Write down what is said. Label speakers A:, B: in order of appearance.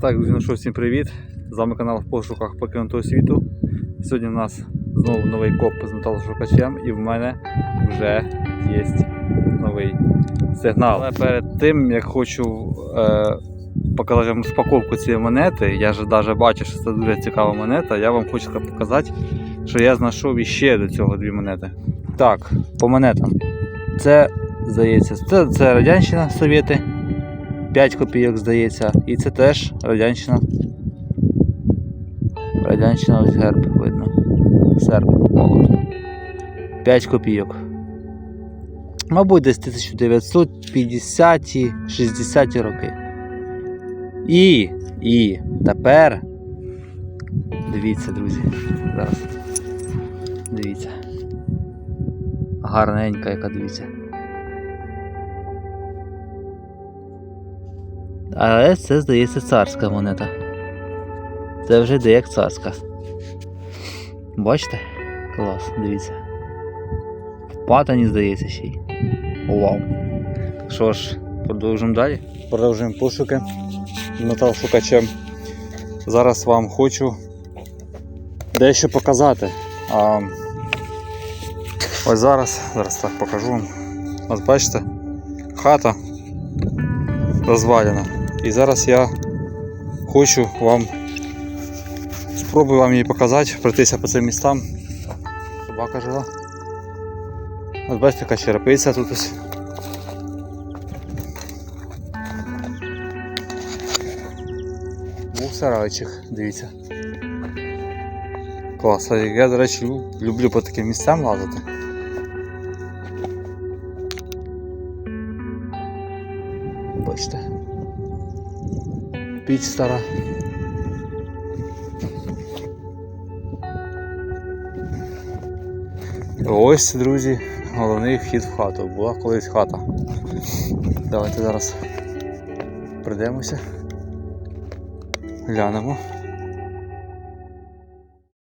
A: Так, друзі, ну що, всім привіт! З вами канал в пошуках покинутого світу. Сьогодні у нас знову новий коп з металошукачем і в мене вже є новий сигнал. Але перед тим, як хочу е, показати вам розпаковку цієї монети, я ж навіть бачу, що це дуже цікава монета, я вам хочу показати, що я знайшов іще до цього дві монети. Так, по монетам. Це, здається, це, це Радянщина Совєти. 5 копійок, здається, і це теж радянщина. Радянщина ось герб видно. Серб молот. 5 копійок. Мабуть, десь 1950-ті, 60-ті роки. І, і тепер. Дивіться, друзі. Зараз. Дивіться. Гарненька, яка дивіться. Але це, здається, царська монета. Це вже йде як царська. Бачите? Клас, дивіться. В патані, здається, ще й. Вау. Що ж, продовжуємо далі. Продовжуємо пошуки металошукачем. Зараз вам хочу дещо показати. А, ось зараз, зараз так покажу вам. Ось бачите, хата розвалена. І зараз я хочу вам спробую вам її показати, пройтися по цим містам. Собака жила. От бачите, яка черепиця тут ось. Був сарайчик, дивіться. Клас, я, до речі, люблю по таким місцям лазити. Бачите. Піч стара. Ось, друзі, головний вхід в хату. Була колись хата. Давайте зараз прийдемося. Глянемо.